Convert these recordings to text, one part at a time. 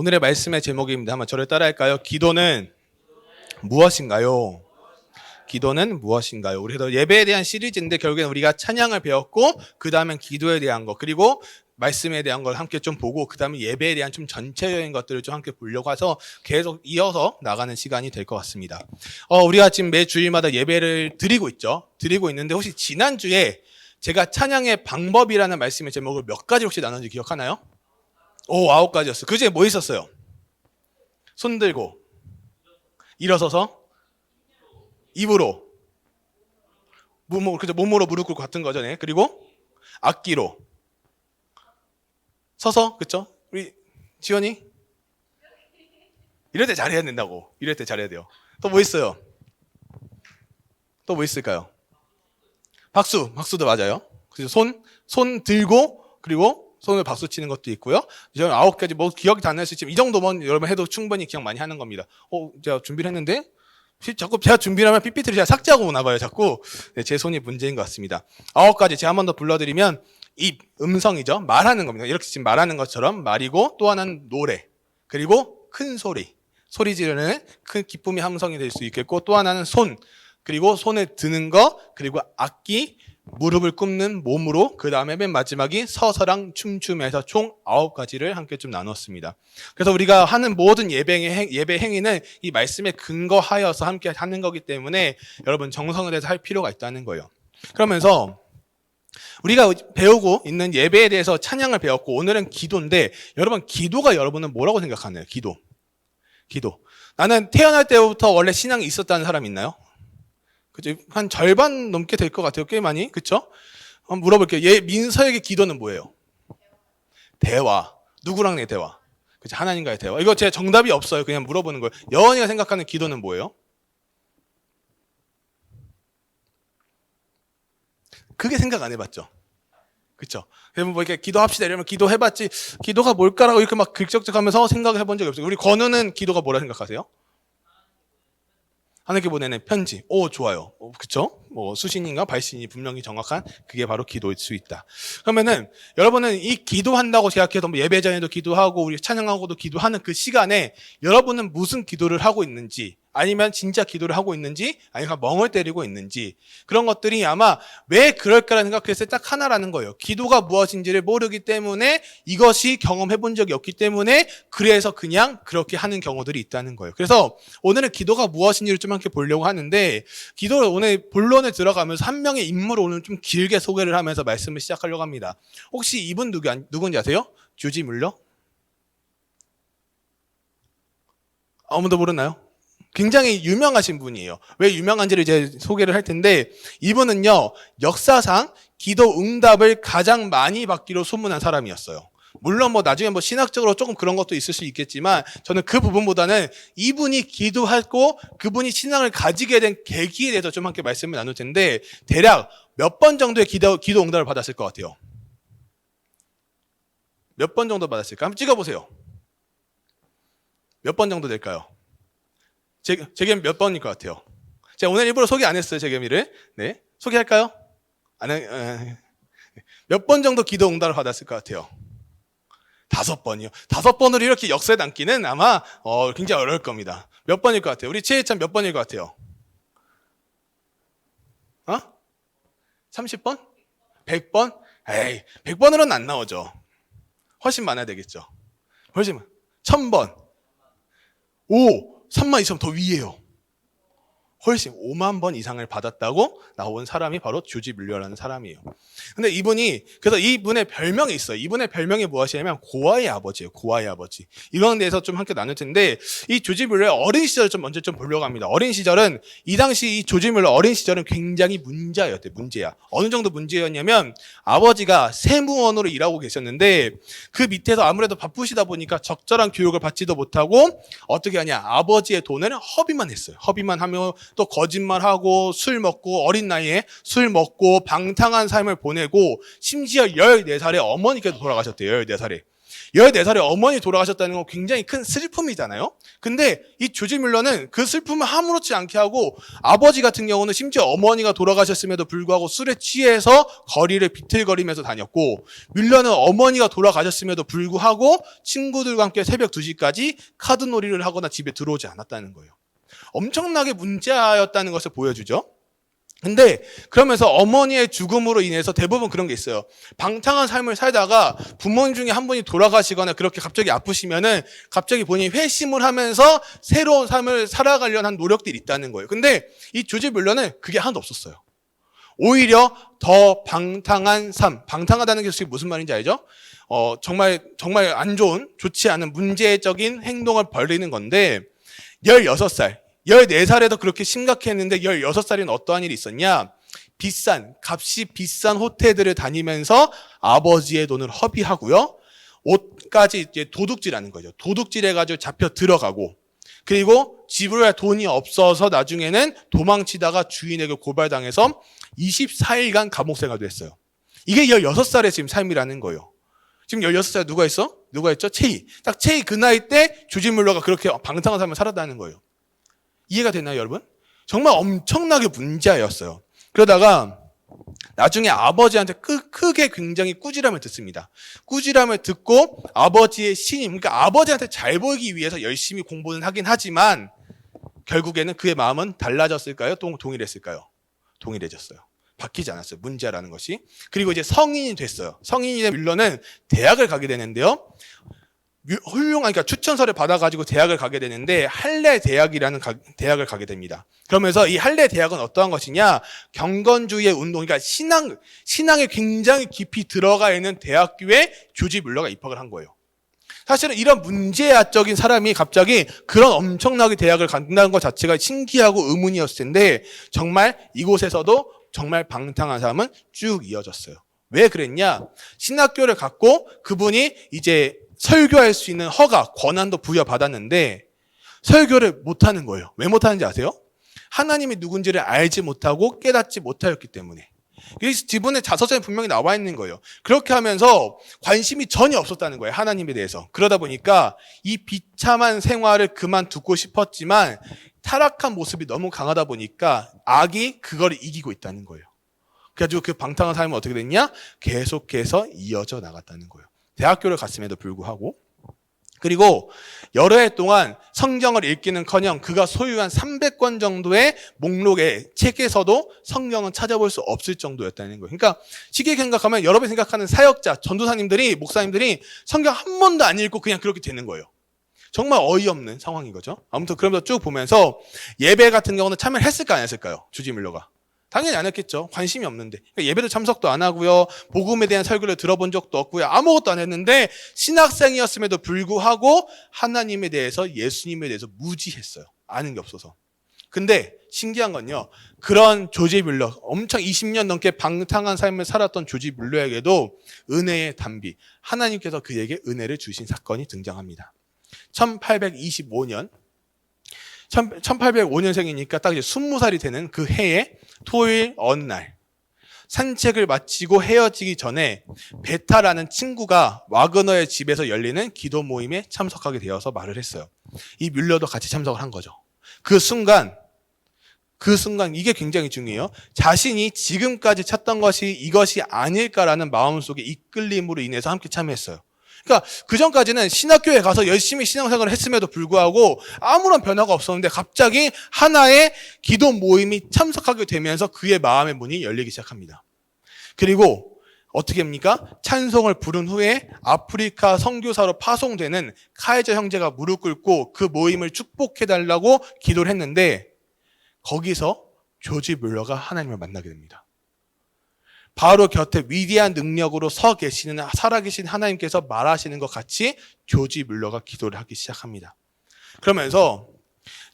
오늘의 말씀의 제목입니다. 한번 저를 따라할까요? 기도는 무엇인가요? 기도는 무엇인가요? 우리 그래서 예배에 대한 시리즈인데 결국엔 우리가 찬양을 배웠고 그 다음엔 기도에 대한 거 그리고 말씀에 대한 걸 함께 좀 보고 그 다음에 예배에 대한 좀 전체적인 것들을 좀 함께 보려고 해서 계속 이어서 나가는 시간이 될 것 같습니다. 어, 우리가 지금 매 주일마다 예배를 드리고 있죠. 드리고 있는데 혹시 지난 주에 제가 찬양의 방법이라는 말씀의 제목을 몇 가지 혹시 나눴는지 기억하나요? 오 아홉 가지였어요. 그 중에 뭐 있었어요? 손 들고 일어서서 입으로 몸으로 그죠 무릎 꿇고 같은 거죠. 네. 그리고 악기로 서서 그쵸? 우리 지원이 이럴 때 잘해야 된다고. 이럴 때 잘해야 돼요. 또 뭐 있어요? 또 뭐 있을까요? 박수, 박수도 맞아요. 그래서 손, 손 들고 그리고 손을 박수 치는 것도 있고요. 저는 아홉 가지 뭐 기억이 다 안 날 수 있지만 이 정도면 여러분 해도 충분히 기억 많이 하는 겁니다. 어, 제가 준비를 했는데 자꾸 제가 준비를 하면 PPT를 제가 삭제하고 오나 봐요. 자꾸 네, 제 손이 문제인 것 같습니다. 아홉 가지 제가 한 번 더 불러드리면 입, 음성이죠. 말하는 겁니다. 이렇게 지금 말하는 것처럼 말이고 또 하나는 노래 그리고 큰 소리 소리 지르는 큰 기쁨의 함성이 될 수 있겠고 또 하나는 손 그리고 손에 드는 거 그리고 악기 무릎을 꿇는 몸으로 그 다음에 맨 마지막이 서서랑 춤춤해서 총 아홉 가지를 함께 좀 나눴습니다. 그래서 우리가 하는 모든 예배 행위는 이 말씀에 근거하여서 함께 하는 거기 때문에 여러분 정성을 해서 할 필요가 있다는 거예요. 그러면서 우리가 배우고 있는 예배에 대해서 찬양을 배웠고 오늘은 기도인데 여러분 기도가 여러분은 뭐라고 생각하나요? 기도. 기도. 나는 태어날 때부터 원래 신앙이 있었다는 사람 있나요? 그죠? 한 절반 넘게 될 것 같아요. 꽤 많이. 그쵸? 한번 물어볼게요. 얘 민서에게 기도는 뭐예요? 대화. 누구랑 내 대화? 그죠? 하나님과의 대화. 이거 제 정답이 없어요. 그냥 물어보는 거예요. 여원이가 생각하는 기도는 뭐예요? 그게 생각 안 해봤죠? 그쵸? 그러면 뭐 이렇게 기도합시다 이러면 기도해봤지 기도가 뭘까라고 이렇게 막 긁적적하면서 생각을 해본 적이 없어요. 우리 건우는 기도가 뭐라 생각하세요? 하나님께 보내는 편지. 오, 좋아요. 어, 그쵸? 뭐, 수신인가 발신이 분명히 정확한 그게 바로 기도일 수 있다. 그러면은, 여러분은 이 기도한다고 생각해도 뭐 예배 전에도 기도하고, 우리 찬양하고도 기도하는 그 시간에 여러분은 무슨 기도를 하고 있는지, 아니면 진짜 기도를 하고 있는지, 아니면 멍을 때리고 있는지, 그런 것들이 아마 왜 그럴까라는 생각했을 때 딱 하나라는 거예요. 기도가 무엇인지를 모르기 때문에 이것이 경험해 본 적이 없기 때문에 그래서 그냥 그렇게 하는 경우들이 있다는 거예요. 그래서 오늘은 기도가 무엇인지를 좀 함께 보려고 하는데, 기도를 오늘 본론에 들어가면서 한 명의 인물을 오늘 좀 길게 소개를 하면서 말씀을 시작하려고 합니다. 혹시 이분 누구, 누군지 아세요? 주지 물러? 아무도 모르나요? 굉장히 유명하신 분이에요. 왜 유명한지를 이제 소개를 할 텐데 이분은요 역사상 기도 응답을 가장 많이 받기로 소문난 사람이었어요. 물론 뭐 나중에 뭐 신학적으로 조금 그런 것도 있을 수 있겠지만 저는 그 부분보다는 이분이 기도하고 그분이 신앙을 가지게 된 계기에 대해서 좀 함께 말씀을 나눌 텐데 대략 몇 번 정도의 기도, 기도 응답을 받았을 것 같아요. 몇 번 정도 받았을까? 한번 찍어보세요. 몇 번 정도 될까요? 제, 제겸 몇 번일 것 같아요? 제가 오늘 일부러 소개 안 했어요, 제겸이를. 네. 소개할까요? 안, 해, 몇번 정도 기도 응답을 받았을 것 같아요? 다섯 번이요. 다섯 번으로 이렇게 역사에 남기는 아마, 어, 굉장히 어려울 겁니다. 몇 번일 것 같아요? 우리 최혜찬 몇 번일 것 같아요? 어? 30번? 100번? 에이, 100번으로는 안 나오죠. 훨씬 많아야 되겠죠. 훨씬, 많- 1000번. 오! 3만 2천 더 위에요. 훨씬 5만 번 이상을 받았다고 나온 사람이 바로 주지 밀려라는 사람이에요. 근데 이분이 그래서 이분의 별명이 있어요. 이분의 별명이 무엇이냐면 고아의 아버지예요. 고아의 아버지. 이거에 대해서 좀 함께 나눌 텐데 이 조지 밀러의 어린 시절 좀 먼저 좀 보려고 합니다. 어린 시절은 이 당시 이 조지 밀러 어린 시절은 굉장히 문제였대요. 문제야. 어느 정도 문제였냐면 아버지가 세무원으로 일하고 계셨는데 그 밑에서 아무래도 바쁘시다 보니까 적절한 교육을 받지도 못하고 어떻게 하냐 아버지의 돈을 허비만 했어요. 허비만 하며 또 거짓말하고 술 먹고 어린 나이에 술 먹고 방탕한 삶을 보내고 심지어 14살에 어머니께서 돌아가셨대요. 14살에. 14살에 어머니 돌아가셨다는 건 굉장히 큰 슬픔이잖아요. 근데 이 조지 뮬러는 그 슬픔을 아무렇지 않게 하고 아버지 같은 경우는 심지어 어머니가 돌아가셨음에도 불구하고 술에 취해서 거리를 비틀거리면서 다녔고 뮬러는 어머니가 돌아가셨음에도 불구하고 친구들과 함께 새벽 2시까지 카드놀이를 하거나 집에 들어오지 않았다는 거예요. 엄청나게 문제였다는 것을 보여주죠. 근데 그러면서 어머니의 죽음으로 인해서 대부분 그런 게 있어요. 방탕한 삶을 살다가 부모님 중에 한 분이 돌아가시거나 그렇게 갑자기 아프시면은 갑자기 본인이 회심을 하면서 새로운 삶을 살아가려는 한 노력들이 있다는 거예요. 근데 이 조지 뮬러는 그게 하나도 없었어요. 오히려 더 방탕한 삶, 방탕하다는 게 무슨 말인지 알죠? 어, 정말, 정말 안 좋은, 좋지 않은 문제적인 행동을 벌이는 건데, 16살, 14살에도 그렇게 심각했는데 16살에는 어떠한 일이 있었냐? 비싼, 값이 비싼 호텔들을 다니면서 아버지의 돈을 허비하고요. 옷까지 이제 도둑질하는 거죠. 도둑질해가지고 잡혀 들어가고, 그리고 지불할 돈이 없어서 나중에는 도망치다가 주인에게 고발당해서 24일간 감옥 생활도 했어요. 이게 16살의 지금 삶이라는 거예요. 지금 16살 누가 있어? 누가 있죠? 체이. 딱 체이 그 나이 때 조지 물러가 그렇게 방탕한 삶을 살았다는 거예요. 이해가 되나요, 여러분? 정말 엄청나게 문제였어요. 그러다가 나중에 아버지한테 크, 크게 굉장히 꾸지람을 듣습니다. 꾸지람을 듣고 아버지의 신임, 그러니까 아버지한테 잘 보이기 위해서 열심히 공부는 하긴 하지만 결국에는 그의 마음은 달라졌을까요? 동, 동일했을까요? 동일해졌어요. 바뀌지 않았어요. 문제라는 것이. 그리고 이제 성인이 됐어요. 성인이 된 뮬러는 대학을 가게 되는데요. 훌륭한 그러니까 추천서를 받아가지고 대학을 가게 되는데 할례 대학이라는 가, 대학을 가게 됩니다. 그러면서 이 할례 대학은 어떠한 것이냐 경건주의의 운동, 그러니까 신앙 신앙에 굉장히 깊이 들어가 있는 대학교에 조지 뮬러가 입학을 한 거예요. 사실은 이런 문제아적인 사람이 갑자기 그런 엄청나게 대학을 간다는 것 자체가 신기하고 의문이었을 텐데 정말 이곳에서도 정말 방탕한 삶은 쭉 이어졌어요. 왜 그랬냐? 신학교를 갖고 그분이 이제 설교할 수 있는 허가, 권한도 부여받았는데 설교를 못하는 거예요. 왜 못하는지 아세요? 하나님이 누군지를 알지 못하고 깨닫지 못하였기 때문에. 그래서 지분의 자서전에 분명히 나와 있는 거예요. 그렇게 하면서 관심이 전혀 없었다는 거예요. 하나님에 대해서. 그러다 보니까 이 비참한 생활을 그만두고 싶었지만 타락한 모습이 너무 강하다 보니까 악이 그걸 이기고 있다는 거예요. 그래가지고 그 방탕한 삶은 어떻게 됐냐? 계속해서 이어져 나갔다는 거예요. 대학교를 갔음에도 불구하고 그리고 여러 해 동안 성경을 읽기는커녕 그가 소유한 300권 정도의 목록의 책에서도 성경은 찾아볼 수 없을 정도였다는 거예요. 그러니까 쉽게 생각하면 여러분이 생각하는 사역자, 전도사님들이 목사님들이 성경 한 번도 안 읽고 그냥 그렇게 되는 거예요. 정말 어이없는 상황인 거죠. 아무튼 그러면서 쭉 보면서 예배 같은 경우는 참여를 했을까 안 했을까요? 주지 밀러가. 당연히 안 했겠죠. 관심이 없는데. 그러니까 예배도 참석도 안 하고요. 복음에 대한 설교를 들어본 적도 없고요. 아무것도 안 했는데 신학생이었음에도 불구하고 하나님에 대해서 예수님에 대해서 무지했어요. 아는 게 없어서. 근데 신기한 건요. 그런 조지 뮬러, 엄청 20년 넘게 방탕한 삶을 살았던 조지 뮬러에게도 은혜의 단비, 하나님께서 그에게 은혜를 주신 사건이 등장합니다. 1825년 1805년생이니까 딱 이제 20살이 되는 그 해에 토요일 어느 날 산책을 마치고 헤어지기 전에 베타라는 친구가 와그너의 집에서 열리는 기도 모임에 참석하게 되어서 말을 했어요. 이 뮬러도 같이 참석을 한 거죠. 그 순간 그 순간 이게 굉장히 중요해요. 자신이 지금까지 찾던 것이 이것이 아닐까라는 마음속의 이끌림으로 인해서 함께 참여했어요. 그러니까 그 전까지는 신학교에 가서 열심히 신앙생활을 했음에도 불구하고 아무런 변화가 없었는데 갑자기 하나의 기도 모임이 참석하게 되면서 그의 마음의 문이 열리기 시작합니다. 그리고 어떻게 합니까? 찬송을 부른 후에 아프리카 선교사로 파송되는 카이저 형제가 무릎 꿇고 그 모임을 축복해 달라고 기도를 했는데 거기서 조지 뮬러가 하나님을 만나게 됩니다. 바로 곁에 위대한 능력으로 서 계시는 살아계신 하나님께서 말하시는 것 같이 조지 뮬러가 기도를 하기 시작합니다. 그러면서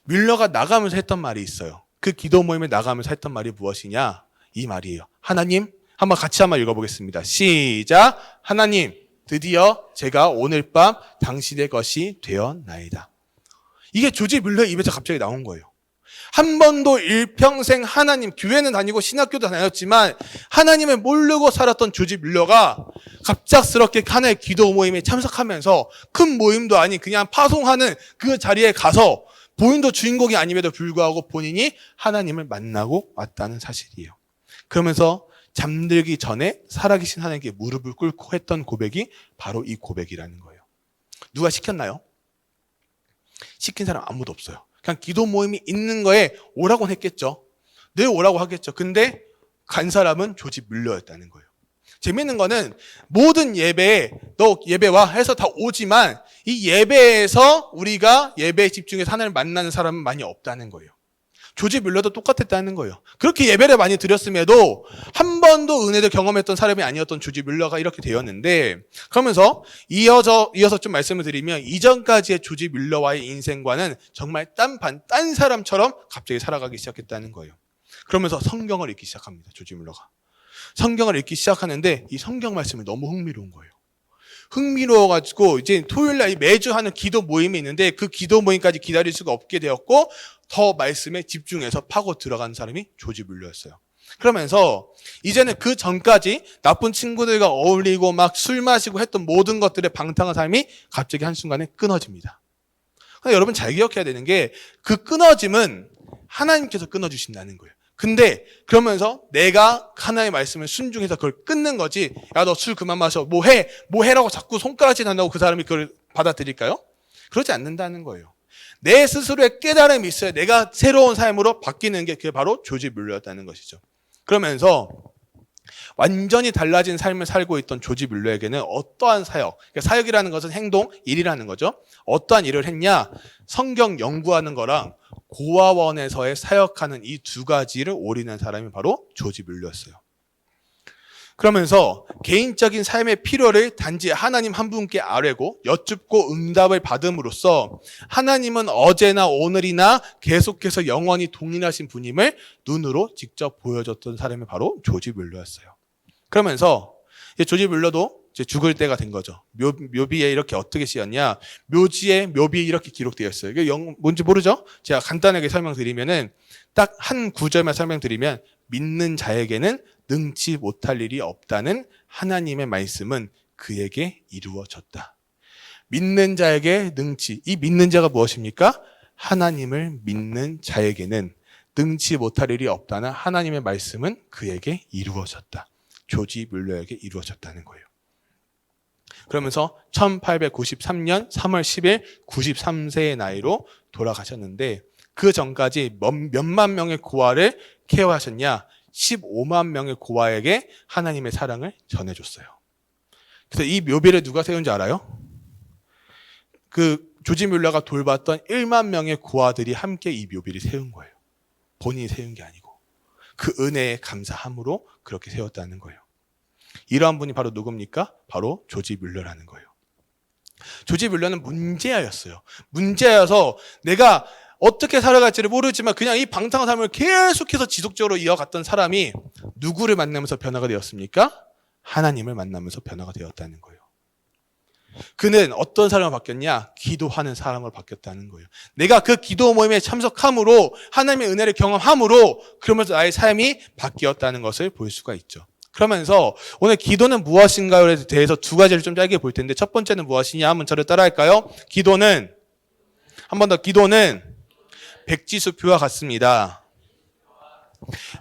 뮬러가 나가면서 했던 말이 있어요. 그 기도 모임에 나가면서 했던 말이 무엇이냐? 이 말이에요. 하나님, 한번 같이 한번 읽어보겠습니다. 시작. 하나님, 드디어 제가 오늘 밤 당신의 것이 되었나이다. 이게 조지 뮬러의 입에서 갑자기 나온 거예요. 한 번도 일평생 하나님, 교회는 다니고 신학교도 다녔지만 하나님을 모르고 살았던 조지 뮬러가 갑작스럽게 하나의 기도 모임에 참석하면서 큰 모임도 아닌 그냥 파송하는 그 자리에 가서 본인도 주인공이 아님에도 불구하고 본인이 하나님을 만나고 왔다는 사실이에요. 그러면서 잠들기 전에 살아계신 하나님께 무릎을 꿇고 했던 고백이 바로 이 고백이라는 거예요. 누가 시켰나요? 시킨 사람 아무도 없어요. 그냥 기도 모임이 있는 거에 오라고 했겠죠. 늘 오라고 하겠죠. 근데 간 사람은 조지 물려였다는 거예요. 재밌는 거는 모든 예배에 너 예배와 해서 다 오지만 이 예배에서 우리가 예배에 집중해서 하나님을 만나는 사람은 많이 없다는 거예요. 조지 뮬러도 똑같았다는 거예요. 그렇게 예배를 많이 드렸음에도 한 번도 은혜를 경험했던 사람이 아니었던 조지 뮬러가 이렇게 되었는데 그러면서 이어서 이어서 좀 말씀을 드리면 이전까지의 조지 뮬러와의 인생과는 정말 딴반 딴 사람처럼 갑자기 살아가기 시작했다는 거예요. 그러면서 성경을 읽기 시작합니다. 조지 뮬러가 성경을 읽기 시작하는데 이 성경 말씀이 너무 흥미로운 거예요. 흥미로워가지고 이제 토요일 날 매주 하는 기도 모임이 있는데 그 기도 모임까지 기다릴 수가 없게 되었고 더 말씀에 집중해서 파고 들어간 사람이 조지 물려였어요. 그러면서 이제는 그 전까지 나쁜 친구들과 어울리고 막 술 마시고 했던 모든 것들에 방탕한 삶이 갑자기 한순간에 끊어집니다. 근데 여러분 잘 기억해야 되는 게 그 끊어짐은 하나님께서 끊어주신다는 거예요. 근데 그러면서 내가 하나님의 말씀을 순종해서 그걸 끊는 거지. 야 너 술 그만 마셔. 뭐 해? 뭐 해라고 자꾸 손가락질 한다고 그 사람이 그걸 받아들일까요? 그러지 않는다는 거예요. 내 스스로의 깨달음이 있어야 내가 새로운 삶으로 바뀌는 게 그게 바로 조지 뮬러였다는 것이죠. 그러면서 완전히 달라진 삶을 살고 있던 조지 뮬러에게는 어떠한 사역, 그러니까 사역이라는 것은 행동, 일이라는 거죠. 어떠한 일을 했냐? 성경 연구하는 거랑 고아원에서의 사역하는 이 두 가지를 올인한 사람이 바로 조지 뮬러였어요. 그러면서 개인적인 삶의 필요를 단지 하나님 한 분께 아뢰고 여쭙고 응답을 받음으로써 하나님은 어제나 오늘이나 계속해서 영원히 동일하신 분임을 눈으로 직접 보여줬던 사람이 바로 조지 뮬러였어요. 그러면서 조지 뮬러도 이제 죽을 때가 된 거죠. 묘, 묘비에 이렇게 어떻게 쓰였냐? 묘지에 묘비 이렇게 기록되어 있어요. 이게 영, 뭔지 모르죠? 제가 간단하게 설명드리면은 딱 한 구절만 설명드리면 믿는 자에게는 능치 못할 일이 없다는 하나님의 말씀은 그에게 이루어졌다. 믿는 자에게 능치. 이 믿는 자가 무엇입니까? 하나님을 믿는 자에게는 능치 못할 일이 없다는 하나님의 말씀은 그에게 이루어졌다. 조지 뮬러에게 이루어졌다는 거예요. 그러면서 1893년 3월 10일 93세의 나이로 돌아가셨는데 그 전까지 몇, 몇만 명의 고아를 케어하셨냐? 15만 명의 고아에게 하나님의 사랑을 전해줬어요. 그래서 이 묘비를 누가 세운지 알아요? 그 조지 뮬러가 돌봤던 1만 명의 고아들이 함께 이 묘비를 세운 거예요. 본인이 세운 게 아니고 그 은혜에 감사함으로 그렇게 세웠다는 거예요. 이러한 분이 바로 누굽니까? 바로 조지 뮬러라는 거예요. 조지 뮬러는 문제아였어요. 문제아여서 내가 어떻게 살아갈지를 모르지만 그냥 이 방탕한 삶을 계속해서 지속적으로 이어갔던 사람이 누구를 만나면서 변화가 되었습니까? 하나님을 만나면서 변화가 되었다는 거예요. 그는 어떤 사람으로 바뀌었냐? 기도하는 사람으로 바뀌었다는 거예요. 내가 그 기도 모임에 참석함으로 하나님의 은혜를 경험함으로 그러면서 나의 삶이 바뀌었다는 것을 볼 수가 있죠. 그러면서 오늘 기도는 무엇인가에 대해서 두 가지를 좀 짧게 볼 텐데 첫 번째는 무엇이냐 하면 저를 따라할까요? 기도는 한 번 더 기도는 백지수표와 같습니다.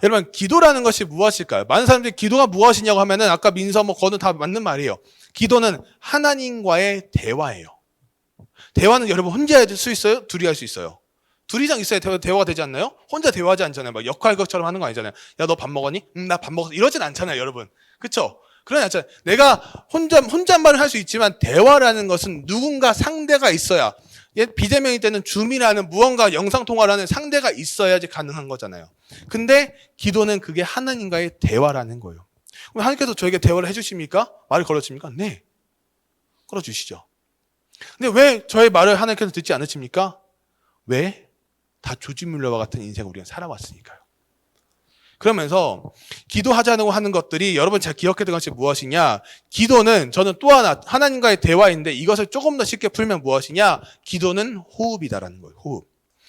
여러분 기도라는 것이 무엇일까요? 많은 사람들이 기도가 무엇이냐고 하면은 아까 민서 뭐 거는 다 맞는 말이에요. 기도는 하나님과의 대화예요. 대화는 여러분 혼자 할 수 있어요? 둘이 할 수 있어요. 둘 이상 있어야 대화, 대화 가 되지 않나요? 혼자 대화하지 않잖아요. 막 역할극처럼 하는 거 아니잖아요. 야, 너 밥 먹었니? 응, 나 밥 먹었어. 이러진 않잖아요, 여러분. 그쵸? 그러지 않잖아요. 내가 혼자, 혼잣말을 할 수 있지만 대화라는 것은 누군가 상대가 있어야 옛 비대면일 때는 줌이라는 무언가 영상통화를 하는 상대가 있어야지 가능한 거잖아요. 근데 기도는 그게 하나님과의 대화라는 거예요. 그럼 하나님께서 저에게 대화를 해주십니까? 말을 걸어주십니까? 네. 걸어주시죠. 근데 왜 저의 말을 하나님께서 듣지 않으십니까? 왜? 다 조지 뮬러와 같은 인생을 우리가 살아왔으니까요. 그러면서 기도하자고 하는 것들이 여러분 잘 기억해야 될 것이 무엇이냐? 기도는 저는 또 하나 하나님과의 대화인데 이것을 조금 더 쉽게 풀면 무엇이냐? 기도는 호흡이다라는 거예요. 호흡.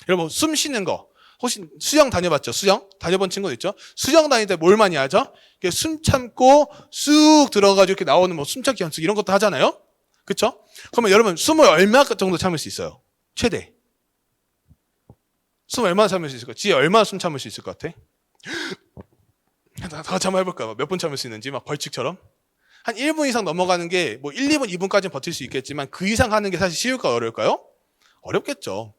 여러분 숨 쉬는 거 혹시 수영 다녀봤죠? 수영? 다녀본 친구 있죠? 수영 다닐 때 뭘 많이 하죠? 숨 참고 쑥 들어가지고 이렇게 나오는 뭐 숨참기 연습 이런 것도 하잖아요? 그쵸? 그러면 여러분 숨을 얼마 정도 참을 수 있어요? 최대. 숨 얼마나 참을 수 있을까? 지혜 얼마나 숨 참을 수 있을 것 같아? 다, 다 참아 해볼까요? 몇분 참을 수 있는지 막 벌칙처럼? 한 1분 이상 넘어가는 게 뭐 1, 2분, 2분까지는 버틸 수 있겠지만 그 이상 하는 게 사실 쉬울까요? 어려울까요? 어렵겠죠.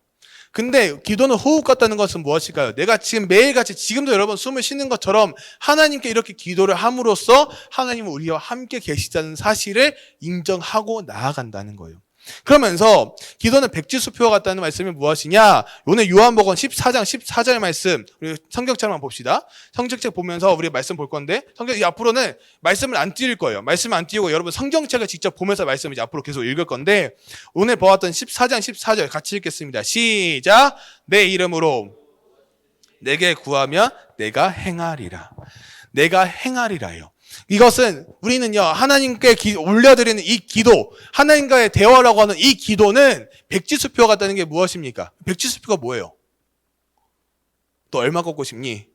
근데 기도는 호흡 같다는 것은 무엇일까요? 내가 지금 매일같이 지금도 여러분 숨을 쉬는 것처럼 하나님께 이렇게 기도를 함으로써 하나님은 우리와 함께 계시다는 사실을 인정하고 나아간다는 거예요. 그러면서 기도는 백지수표와 같다는 말씀이 무엇이냐? 오늘 요한복음 14장 14절 말씀 우리 성경책만 봅시다. 성경책 보면서 우리 말씀 볼 건데 성경 이 앞으로는 말씀을 안 띄울 거예요. 말씀 안 띄우고 여러분 성경책을 직접 보면서 말씀을 이제 앞으로 계속 읽을 건데 오늘 보았던 14장 14절 같이 읽겠습니다. 시작. 내 이름으로 내게 구하면 내가 행하리라. 내가 행하리라요. 이것은 우리는요 하나님께 기- 올려드리는 이 기도 하나님과의 대화라고 하는 이 기도는 백지수표 같다는 게 무엇입니까? 백지수표가 뭐예요? 또 얼마 걷고 싶니?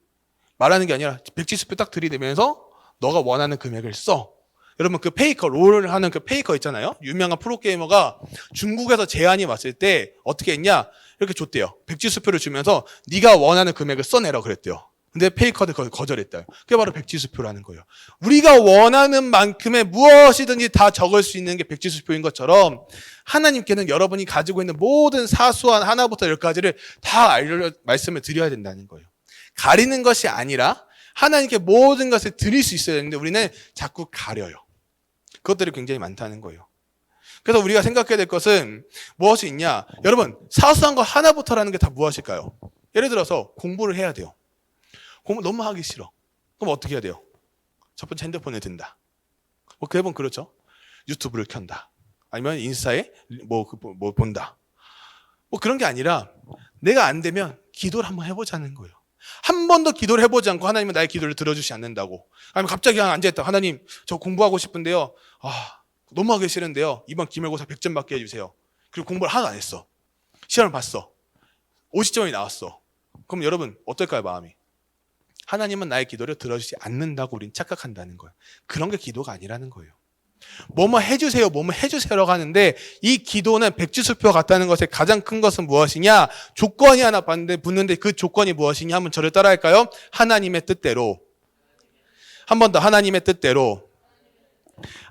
말하는 게 아니라 백지수표 딱 들이대면서 너가 원하는 금액을 써. 여러분 그 페이커 롤을 하는 그 페이커 있잖아요. 유명한 프로게이머가 중국에서 제안이 왔을 때 어떻게 했냐? 이렇게 줬대요. 백지수표를 주면서 네가 원하는 금액을 써내라 그랬대요. 근데 페이커도 그걸 거절했다. 그게 바로 백지수표라는 거예요. 우리가 원하는 만큼의 무엇이든지 다 적을 수 있는 게 백지수표인 것처럼 하나님께는 여러분이 가지고 있는 모든 사소한 하나부터 열까지를 다 알려 말씀을 드려야 된다는 거예요. 가리는 것이 아니라 하나님께 모든 것을 드릴 수 있어야 되는데 우리는 자꾸 가려요. 그것들이 굉장히 많다는 거예요. 그래서 우리가 생각해야 될 것은 무엇이 있냐? 여러분, 사소한 것 하나부터라는 게 다 무엇일까요? 예를 들어서 공부를 해야 돼요. 공부 너무 하기 싫어. 그럼 어떻게 해야 돼요? 첫 번째 핸드폰을 든다. 뭐 그래본 그렇죠. 유튜브를 켠다. 아니면 인스타에 뭐, 그 뭐, 뭐 본다. 뭐 그런 게 아니라 내가 안 되면 기도를 한번 해보자는 거예요. 한 번도 기도를 해보지 않고 하나님은 나의 기도를 들어주지 않는다고. 아니면 갑자기 앉아있다. 하나님, 저 공부하고 싶은데요. 아, 너무 하기 싫은데요. 이번 기말고사 100점 받게 해주세요. 그리고 공부를 하나도 안 했어. 시험을 봤어. 50점이 나왔어. 그럼 여러분, 어떨까요, 마음이? 하나님은 나의 기도를 들어주지 않는다고 우린 착각한다는 거예요. 그런 게 기도가 아니라는 거예요. 뭐뭐 해주세요, 뭐뭐 해주세요라고 하는데 이 기도는 백지수표 같다는 것의 가장 큰 것은 무엇이냐? 조건이 하나 봤는데 붙는데 그 조건이 무엇이냐? 한번 저를 따라할까요? 하나님의 뜻대로. 한 번 더 하나님의 뜻대로.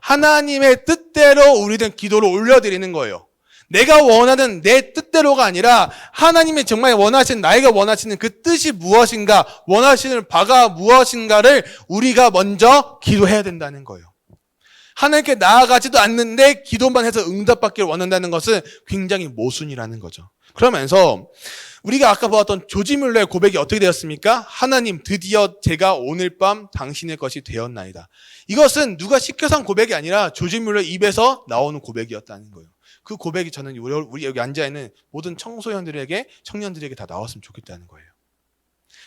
하나님의 뜻대로 우리는 기도를 올려드리는 거예요. 내가 원하는 내 뜻대로가 아니라 하나님이 정말 원하시는 나이가 원하시는 그 뜻이 무엇인가 원하시는 바가 무엇인가를 우리가 먼저 기도해야 된다는 거예요. 하나님께 나아가지도 않는데 기도만 해서 응답받기를 원한다는 것은 굉장히 모순이라는 거죠. 그러면서 우리가 아까 보았던 조지 뮬러의 고백이 어떻게 되었습니까? 하나님 드디어 제가 오늘 밤 당신의 것이 되었나이다. 이것은 누가 시켜서 한 고백이 아니라 조지 뮬러 입에서 나오는 고백이었다는 거예요. 그 고백이 저는 우리- 여기 앉아 있는 모든 청소년들에게 청년들에게 다 나왔으면 좋겠다는 거예요.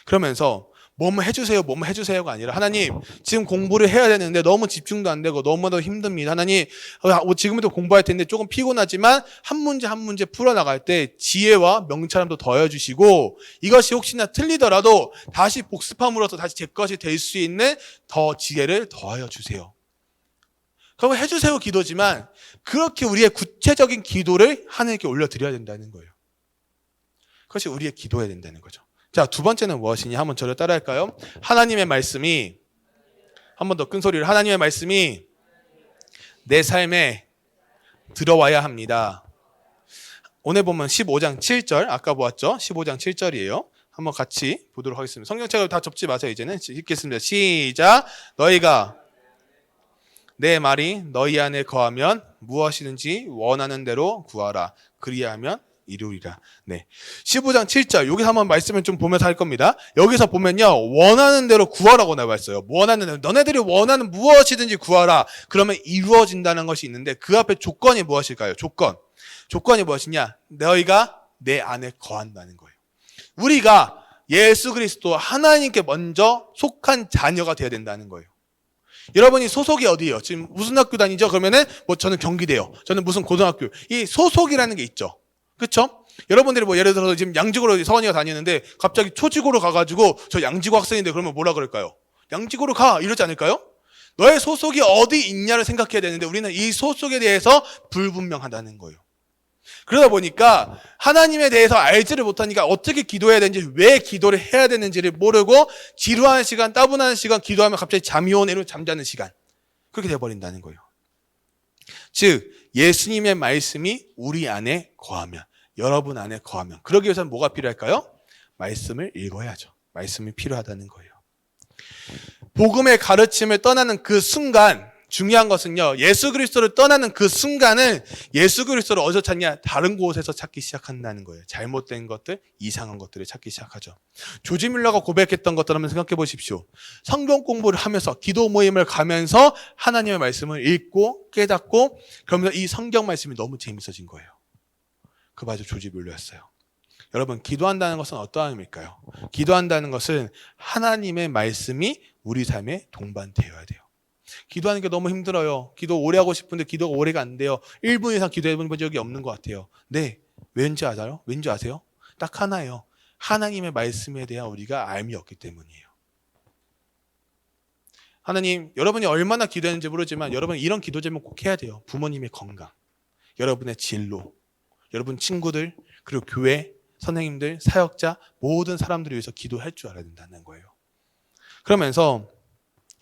그러면서 뭐뭐 해주세요, 뭐뭐 해주세요가 아니라 하나님 지금 공부를 해야 되는데 너무 집중도 안 되고 너무도 힘듭니다. 하나님 어, 지금도 공부할 텐데 조금 피곤하지만 한 문제 한 문제 풀어나갈 때 지혜와 명찰함도 더해주시고 이것이 혹시나 틀리더라도 다시 복습함으로써 다시 제 것이 될 수 있는 더 지혜를 더하여 주세요. 그럼 해주세요 기도지만 그렇게 우리의 구체적인 기도를 하나님께 올려드려야 된다는 거예요. 그것이 우리의 기도해야 된다는 거죠. 자, 두 번째는 무엇이냐? 한번 저를 따라 할까요? 하나님의 말씀이, 한 번 더 큰 소리를, 하나님의 말씀이 내 삶에 들어와야 합니다. 오늘 보면 15장 7절, 아까 보았죠? 15장 7절이에요. 한번 같이 보도록 하겠습니다. 성경책을 다 접지 마세요, 이제는. 읽겠습니다. 시작. 너희가 내 말이 너희 안에 거하면 무엇이든지 원하는 대로 구하라. 그리하면 이루리라. 네. 15장 7절. 여기서 한번 말씀을 좀 보면서 할 겁니다. 여기서 보면요. 원하는 대로 구하라고 나와 있어요. 원하는 대로. 너네들이 원하는 무엇이든지 구하라. 그러면 이루어진다는 것이 있는데 그 앞에 조건이 무엇일까요? 조건. 조건이 무엇이냐? 너희가 내 안에 거한다는 거예요. 우리가 예수 그리스도 하나님께 먼저 속한 자녀가 되어야 된다는 거예요. 여러분이 소속이 어디예요? 지금 무슨 학교 다니죠? 그러면은 뭐 저는 경기대요. 저는 무슨 고등학교. 이 소속이라는 게 있죠. 그렇죠? 여러분들이 뭐 예를 들어서 지금 양직으로 서원이가 다니는데 갑자기 초직으로 가가지고 저 양지구 학생인데 그러면 뭐라 그럴까요? 양직으로 가 이러지 않을까요? 너의 소속이 어디 있냐를 생각해야 되는데 우리는 이 소속에 대해서 불분명하다는 거예요. 그러다 보니까 하나님에 대해서 알지를 못하니까 어떻게 기도해야 되는지 왜 기도를 해야 되는지를 모르고 지루한 시간, 따분한 시간 기도하면 갑자기 잠이 이러면 잠자는 시간 그렇게 돼버린다는 거예요. 즉 예수님의 말씀이 우리 안에 거하면 여러분 안에 거하면 그러기 위해서는 뭐가 필요할까요? 말씀을 읽어야죠. 말씀이 필요하다는 거예요. 복음의 가르침을 떠나는 그 순간 중요한 것은요. 예수 그리스도를 떠나는 그 순간은 예수 그리스도를 어디서 찾냐? 다른 곳에서 찾기 시작한다는 거예요. 잘못된 것들, 이상한 것들을 찾기 시작하죠. 조지 밀러가 고백했던 것들 한번 생각해 보십시오. 성경 공부를 하면서 기도 모임을 가면서 하나님의 말씀을 읽고 깨닫고 그러면서 이 성경 말씀이 너무 재밌어진 거예요. 그 바로 조지 밀러였어요. 여러분, 기도한다는 것은 어떠한 의미일까요? 기도한다는 것은 하나님의 말씀이 우리 삶에 동반되어야 돼요. 기도하는 게 너무 힘들어요. 기도 오래 하고 싶은데 기도가 오래가 안 돼요. 1분 이상 기도해 본 적이 없는 것 같아요. 네. 왠지 알아요? 왠지 아세요? 딱 하나예요. 하나님의 말씀에 대한 우리가 알미 없기 때문이에요. 하나님, 여러분이 얼마나 기도했는지 모르지만 여러분 이런 기도 제목 꼭 해야 돼요. 부모님의 건강, 여러분의 진로, 여러분 친구들, 그리고 교회, 선생님들, 사역자, 모든 사람들을 위해서 기도할 줄 알아야 된다는 거예요. 그러면서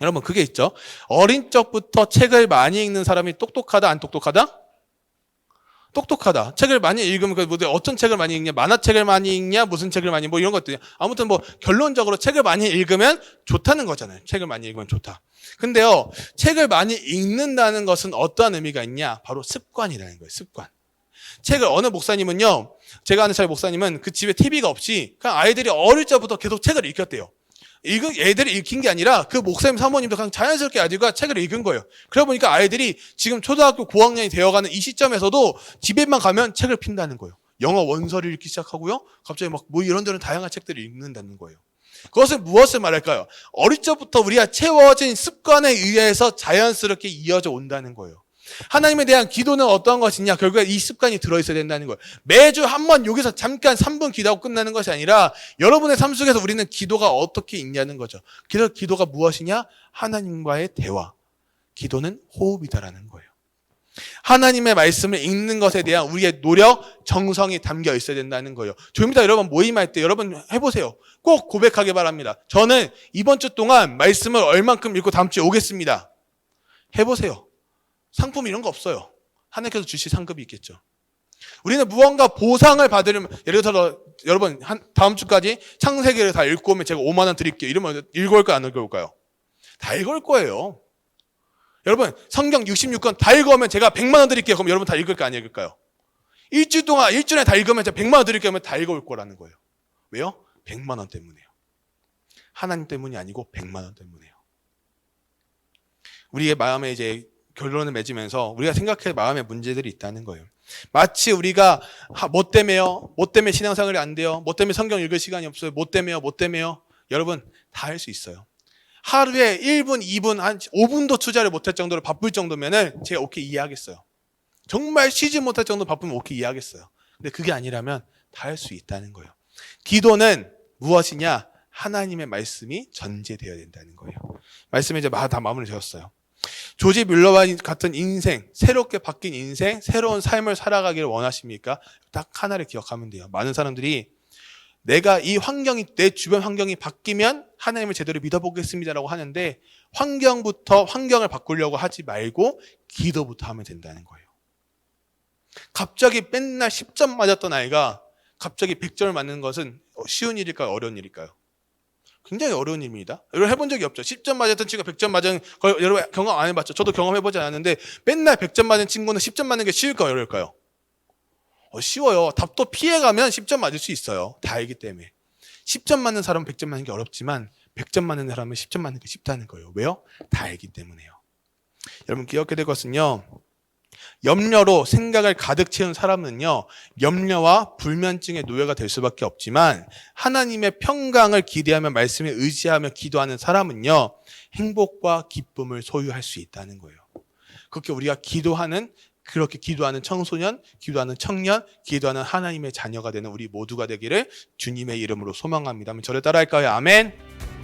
여러분 그게 있죠. 어린 적부터 책을 많이 읽는 사람이 똑똑하다 안 똑똑하다? 똑똑하다. 책을 많이 읽으면 그뭐 어떤 책을 많이 읽냐? 만화책을 많이 읽냐? 무슨 책을 많이 뭐 이런 것들. 아무튼 뭐 결론적으로 책을 많이 읽으면 좋다는 거잖아요. 책을 많이 읽으면 좋다. 근데요. 책을 많이 읽는다는 것은 어떠한 의미가 있냐? 바로 습관이라는 거예요. 습관. 책을 어느 목사님은요. 제가 아는 잘 목사님은 그 집에 TV가 없이 그냥 아이들이 어릴 적부터 계속 책을 읽혔대요. 읽은 애들이 읽힌 게 아니라 그 목사님 사모님도 그냥 자연스럽게 아이들과 책을 읽은 거예요. 그러다 보니까 아이들이 지금 초등학교 고학년이 되어가는 이 시점에서도 집에만 가면 책을 핀다는 거예요. 영어 원서를 읽기 시작하고요. 갑자기 막 뭐 이런저런 다양한 책들을 읽는다는 거예요. 그것은 무엇을 말할까요? 어릴 적부터 우리가 채워진 습관에 의해서 자연스럽게 이어져 온다는 거예요. 하나님에 대한 기도는 어떤 것이냐? 결국에 이 습관이 들어있어야 된다는 거예요. 매주 한 번 여기서 잠깐 3분 기도하고 끝나는 것이 아니라 여러분의 삶 속에서 우리는 기도가 어떻게 있냐는 거죠. 그래서 기도가 무엇이냐? 하나님과의 대화. 기도는 호흡이다라는 거예요. 하나님의 말씀을 읽는 것에 대한 우리의 노력, 정성이 담겨 있어야 된다는 거예요. 좀 이따 여러분 모임할 때 여러분 해보세요. 꼭 고백하기 바랍니다. 저는 이번 주 동안 말씀을 얼만큼 읽고 다음 주에 오겠습니다. 해보세요. 상품 이런 거 없어요. 하나님께서 주실 상급이 있겠죠. 우리는 무언가 보상을 받으려면 예를 들어 여러분 한 다음 주까지 창세기를 다 읽고 오면 제가 5만 원 드릴게요. 이러면 읽을까요 안 읽을까요? 다 읽을 거예요. 여러분 성경 66권 다 읽으면 제가 100만 원 드릴게요. 그럼 여러분 다 읽을까요 안 읽을까요? 일주일 동안 일주일에 다 읽으면 제가 100만 원 드릴게요. 하면 다 읽을 거라는 거예요. 왜요? 100만 원 때문에요. 하나님 때문이 아니고 100만 원 때문에요. 우리의 마음에 이제 결론을 맺으면서 우리가 생각할 마음의 문제들이 있다는 거예요. 마치 우리가 뭐 때문에요? 뭐 때문에 신앙생활이 안 돼요? 뭐 때문에 성경 읽을 시간이 없어요? 뭐 때문에요? 뭐 때문에요? 여러분 다 할 수 있어요. 하루에 1분, 2분, 한 5분도 투자를 못할 정도로 바쁠 정도면은 제가 오케이 이해하겠어요. 정말 쉬지 못할 정도 바쁘면 오케이 이해하겠어요. 근데 그게 아니라면 다 할 수 있다는 거예요. 기도는 무엇이냐? 하나님의 말씀이 전제되어야 된다는 거예요. 말씀에 이제 다 마무리 되었어요. 조지 뮬러와 같은 인생, 새롭게 바뀐 인생, 새로운 삶을 살아가기를 원하십니까? 딱 하나를 기억하면 돼요. 많은 사람들이 내가 이 환경이, 내 주변 환경이 바뀌면 하나님을 제대로 믿어보겠습니다라고 하는데 환경부터 환경을 바꾸려고 하지 말고 기도부터 하면 된다는 거예요. 갑자기 맨날 10점 맞았던 아이가 갑자기 100점을 맞는 것은 쉬운 일일까요? 어려운 일일까요? 굉장히 어려운 일입니다. 여러분 해본 적이 없죠. 10점 맞았던 친구가 100점 맞은 거 여러분 경험 안 해봤죠. 저도 경험해보지 않았는데 맨날 100점 맞은 친구는 10점 맞는 게 쉬울까요? 어려울까요? 어, 쉬워요. 답도 피해가면 10점 맞을 수 있어요. 다 알기 때문에. 10점 맞는 사람은 100점 맞는 게 어렵지만 100점 맞는 사람은 10점 맞는 게 쉽다는 거예요. 왜요? 다 알기 때문에요. 여러분 기억해야 될 것은요. 염려로 생각을 가득 채운 사람은요, 염려와 불면증의 노예가 될 수밖에 없지만, 하나님의 평강을 기대하며 말씀에 의지하며 기도하는 사람은요, 행복과 기쁨을 소유할 수 있다는 거예요. 그렇게 우리가 기도하는 그렇게 기도하는 청소년, 기도하는 청년, 기도하는 하나님의 자녀가 되는 우리 모두가 되기를 주님의 이름으로 소망합니다. 저를 따라할까요? 아멘.